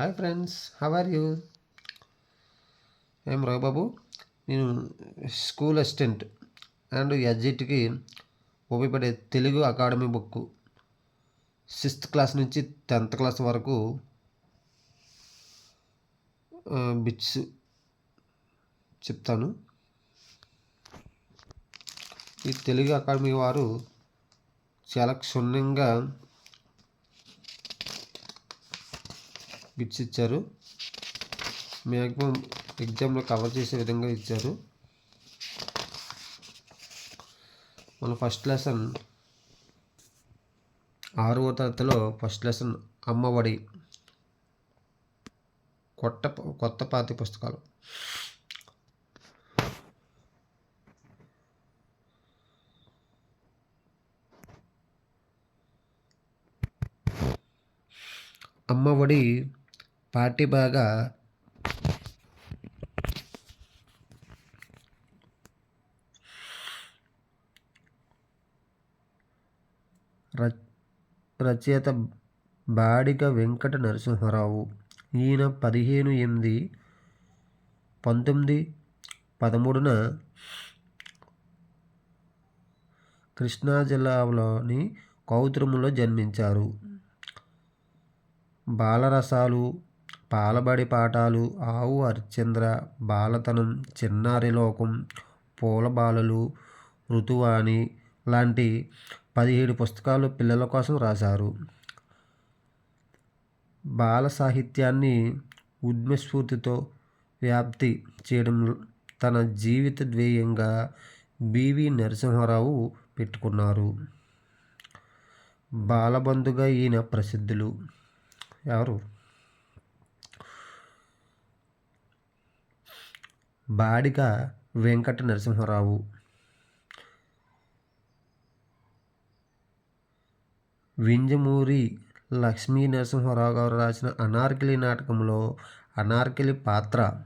Hi friends how are you ఏం రాబాబు నేను స్కూల్ అసిస్టెంట్ అండ్ ఎడ్జిట్కి ఉపయోగపడే Telugu academy book sixth class నుంచి టెన్త్ క్లాస్ వరకు బిట్స్ చెప్తాను. ఈ తెలుగు అకాడమీ వారు చాలా క్షుణ్ణంగా బిట్స్ ఇచ్చారు. మ్యాక్సిమం ఎగ్జామ్లో కవర్ చేసే విధంగా ఇచ్చారు. మన ఫస్ట్ లెసన్ ఆరవ తరగతిలో ఫస్ట్ లెసన్ అమ్మఒడి కొత్త కొత్త పాతి పుస్తకాలు. అమ్మఒడి పార్టీ బాగా రచయిత బాడిగ వెంకట నరసింహారావు. ఈయన పదిహేను ఎనిమిది పంతొమ్మిది పదమూడున కృష్ణా జిల్లాలోని కౌతురములో జన్మించారు. బాలరసాలు పాలబడి పాఠాలు ఆవు హరిశ్చంద్ర బాలతనం చిన్నారి లోకం పూలబాలలు ఋతువాణి లాంటి పదిహేడు పుస్తకాలు పిల్లల కోసం రాశారు. బాల సాహిత్యాన్ని ఉద్మస్ఫూర్తితో వ్యాప్తి చేయడం తన జీవిత ధ్యేయంగా బివి నరసింహారావు పెట్టుకున్నారు. బాలబంధుగా ఈయన ప్రసిద్ధులు ఎవరు? బాడిక వెంకట నరసింహారావు. వింజమూరి లక్ష్మీ నరసింహారావు గారు రాసిన అనార్కిలి నాటకంలో అనార్కిలి పాత్ర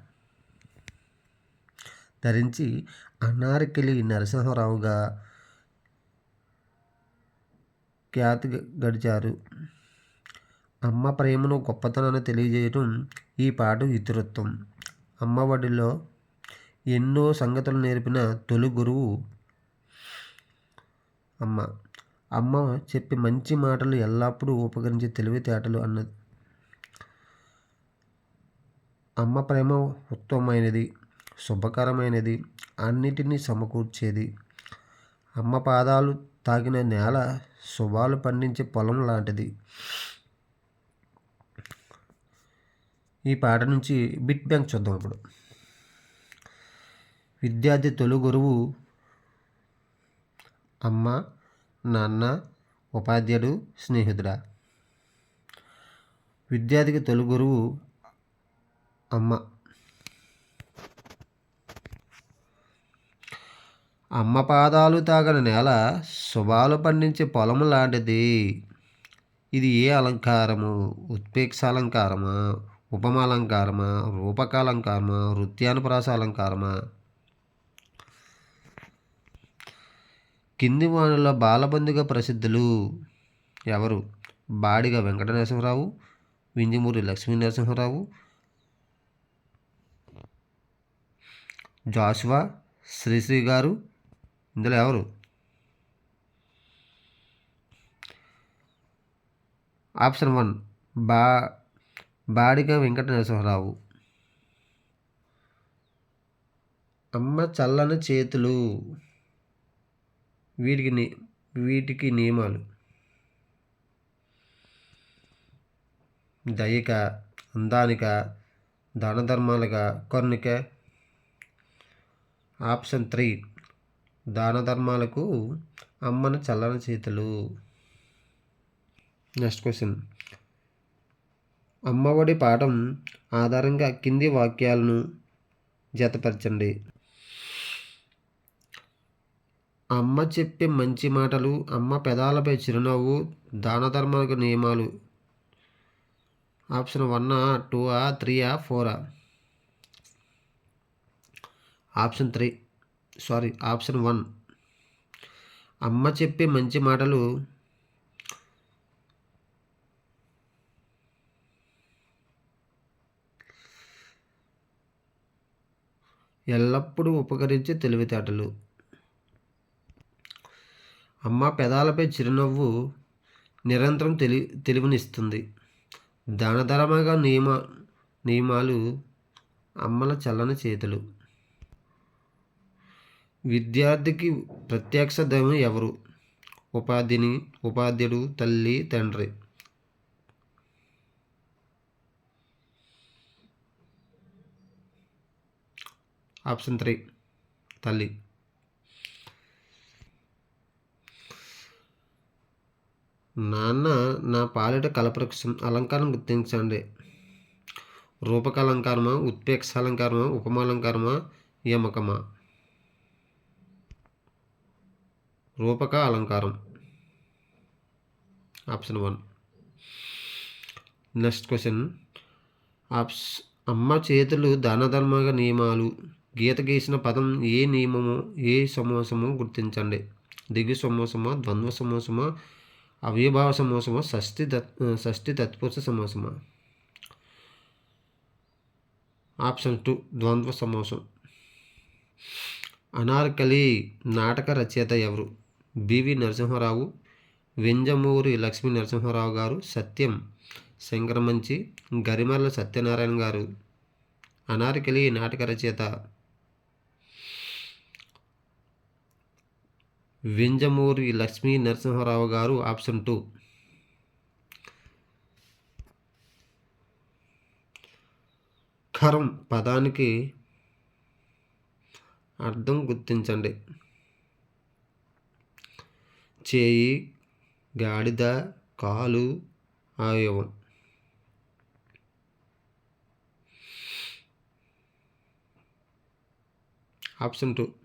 ధరించి అనార్కిలి నరసింహారావుగా ఖ్యాతి గడిచారు. అమ్మ ప్రేమను గొప్పతనాన్ని తెలియజేయటం ఈ పాట ఇతివృత్తం. అమ్మఒడిలో ఎన్నో సంగతులు నేర్పిన తొలి గురువు అమ్మ. అమ్మ చెప్పి మంచి మాటలు ఎల్లప్పుడూ ఉపకరించే తెలివితేటలు అన్నది. అమ్మ ప్రేమ ఉత్తమమైనది శుభకరమైనది అన్నిటినీ సమకూర్చేది. అమ్మ పాదాలు తాకిన నేల శుభాలు పండించే పొలం లాంటిది. ఈ పాట నుంచి బిట్ బ్యాంక్ చూద్దాం ఇప్పుడు. విద్యార్థి తొలి గురువు అమ్మ నాన్న ఉపాధ్యాయుడు స్నేహితుడా? విద్యార్థికి తొలి గురువు అమ్మ. అమ్మ పాదాలు తాగని నేల శుభాలు పండించే పొలం లాంటిది. ఇది ఏ అలంకారము? ఉత్పేక్ష అలంకారమా ఉపమాలంకారమా? రూపకాలంకారమా? వృత్యానుప్రాస అలంకారమా? కింది వానుల బాలబంధుగా ప్రసిద్ధులు ఎవరు? బాడిగ వెంకట నరసింహరావు వింజమూరి లక్ష్మీ నరసింహరావు జాషువా శ్రీశ్రీ గారు. ఇందులో ఎవరు? ఆప్షన్ వన్ బా బాడిగ వెంకట నరసింహరావు అమ్మ చల్లని చేతులు. వీటికి ని వీటికి నియమాలు. దయక అందానిక దానధర్మాలుగా కర్ణిక. కొన్నిక ఆప్షన్ త్రీ దానధర్మాలకు అమ్మన అమ్మను చల్లని చేతులు. Next question. అమ్మఒడి పాఠం ఆధారంగా కింది వాక్యాలను జతపరచండి. అమ్మ చెప్పే మంచి మాటలు అమ్మ పెదాలపై చిరునవ్వు దాన ధర్మాలకు నియమాలు. ఆప్షన్ వన్నా టూఆ త్రీఆ ఫోరా option three sorry option one. అమ్మ చెప్పే మంచి మాటలు ఎల్లప్పుడూ ఉపకరించే తెలివితేటలు. అమ్మ పెదాలపై చిరునవ్వు నిరంతరం తెలి తెలివినిస్తుంది. దానధర్మగా నియమ నియమాలు అమ్మల చల్లని చేతులు. విద్యార్థికి ప్రత్యక్ష దైవం ఎవరు? ఉపాధిని ఉపాధ్యుడు తల్లి తండ్రి. Option three. తల్లి. నాన్న నా పాలిట కలపవృక్షం అలంకారం గుర్తించండి. రూపక ఉత్పేక్ష అలంకారమా ఉపమాలంకారమా యమకమా? రూపక అలంకారం. Option one. Next question. Apps అమ్మ చేతులు దానధర్మగ నియమాలు. గీత గీసిన పదం ఏ నియమము ఏ సమాసమో గుర్తించండి. దిగు సమాసమా ద్వంద్వ సమాసమా అవ్యభావ సమాసమా షష్ఠి తత్ షష్ఠి తత్పురుష సమాసమా? ఆప్షన్ టూ ద్వంద్వ సమాసం. అనార్కలి నాటక రచయిత ఎవరు? బివి నరసింహారావు వెంజమూరి లక్ష్మీ నరసింహారావు గారు సత్యం శంకరమంచి గరిమర్ల సత్యనారాయణ గారు. అనార్కలి నాటక రచయిత వింజమూరి లక్ష్మీ నరసింహారావు గారు ఆప్షన్ టూ. ఖరం పదానికి అర్థం గుర్తించండి. చేయి గాడిద కాలు అవయవం ఆప్షన్ టూ.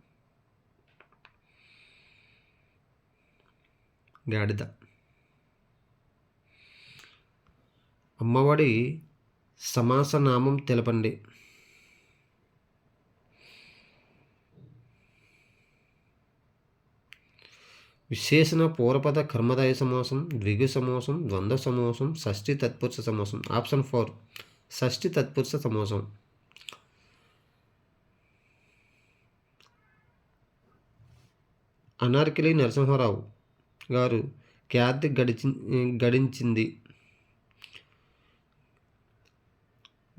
గాడిద. అమ్మఒడి సమాసనామం తెలపండి. విశేషణ పూర్వపద కర్మదాయ సమాసం ద్విగు సమాసం ద్వంద్వ సమాసం షష్ఠి తత్పురుష సమాసం. ఆప్షన్ ఫోర్ షష్ఠి తత్పురుష సమాసం. అనార్కిలి నరసింహారావు గారు ఖ్యాతి గడిచి గడించింది.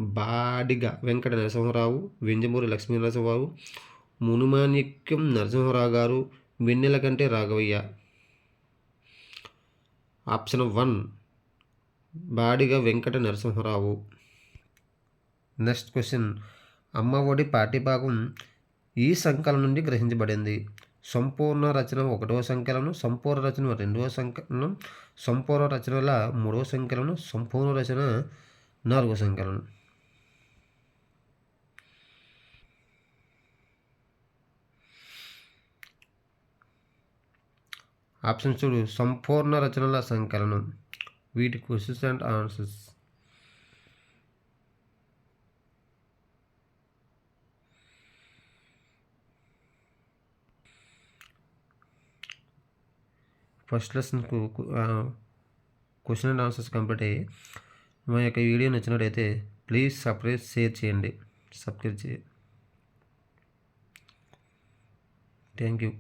బాడిగ Venkata Narasimha Rao Venjamuri Lakshmi Narasimharao మునుమాణిక్యం Narasimharao garu Vennelakanti Raghavayya. Option one Badiga Venkata Narasimharao. Next question అమ్మ ఒడి పాఠ్యభాగం ఈ సంకలనం నుండి గ్రహించబడింది. సంపూర్ణ రచన ఒకటవ సంకలనం సంపూర్ణ రచన రెండవ సంకలనం సంపూర్ణ రచనల మూడవ సంకలనం సంపూర్ణ రచన నాలుగవ సంకలనం ఆప్షన్ చూడు. సంపూర్ణ రచనల సంకలనం వీటి questions and answers. First lesson question and answers complete అయ్యి మా యొక్క వీడియో నచ్చినట్టయితే ప్లీజ్ సబ్స్క్రైబ్ షేర్ చేయండి. సబ్స్క్రైబ్ చేయండి థ్యాంక్ యూ.